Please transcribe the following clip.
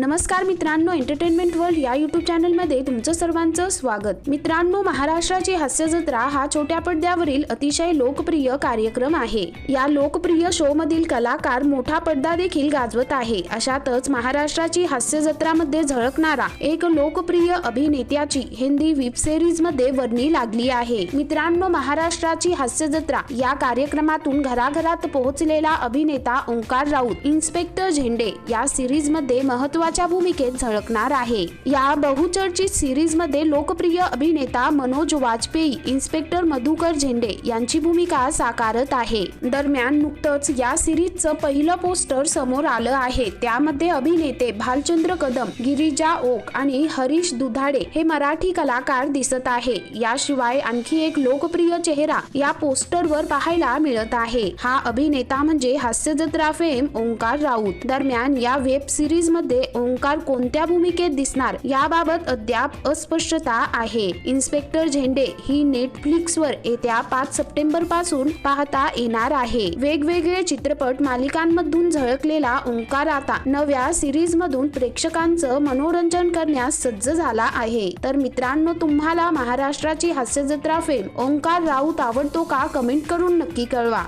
नमस्कार मित्रांनो entertainment world या युट्यूब चॅनलमध्ये तुमचं सर्वांचं स्वागत. मित्रांनो महाराष्ट्राची हास्य जत्रा हा छोट्या पडद्यावरील अतिशय लोकप्रिय कार्यक्रम आहे. या लोकप्रिय शो मधील कलाकार मोठा पडदा देखील गाजवत आहे. अशातच महाराष्ट्राची हास्य जत्रामध्ये झळकणारा एक लोकप्रिय अभिनेत्याची हिंदी वेब सिरीजमध्ये वर्णी लागली आहे. मित्रांनो महाराष्ट्राची हास्य जत्रा या कार्यक्रमातून घराघरात पोहोचलेला अभिनेता ओंकार राऊत इन्स्पेक्टर झेंडे या सिरीजमध्ये महत्त्वाच्या भूमिकेत झळकणार आहे. या बहुचर्चित सिरीजमध्ये लोकप्रिय अभिनेता मनोज वाजपेयी इन्स्पेक्टर मधुकर झेंडे यांची भूमिका साकारत आहे. दरम्यान नुकतंच या सिरीजचं पहिलं पोस्टर समोर आलं आहे. त्यामध्ये अभिनेते भालचंद्र कदम गिरिजा ओक आणि हरीश दुधाडे हे मराठी कलाकार दिसत आहे. याशिवाय आणखी एक लोकप्रिय चेहरा या पोस्टरवर पाहायला मिळत आहे. हा अभिनेता म्हणजे हास्यजत्रा फेम ओंकार राऊत. दरम्यान या वेब सिरीजमध्ये ओंकार कोणत्या भूमिकेत दिसणार याबाबत अद्याप अस्पष्टता आहे. इन्स्पेक्टर झेंडे ही नेटफ्लिक्सवर येत्या पाच सप्टेंबरपासून पाहता येणार आहे. वेगवेगळे चित्रपट मालिकांमधून झळकलेला ओंकार आता नव्या सिरीज मधून प्रेक्षकांचं मनोरंजन करण्यास सज्ज झाला आहे. तर मित्रांनो तुम्हाला महाराष्ट्राची हास्य जत्रा ओंकार राऊत आवडतो का? कमेंट करून नक्की कळवा.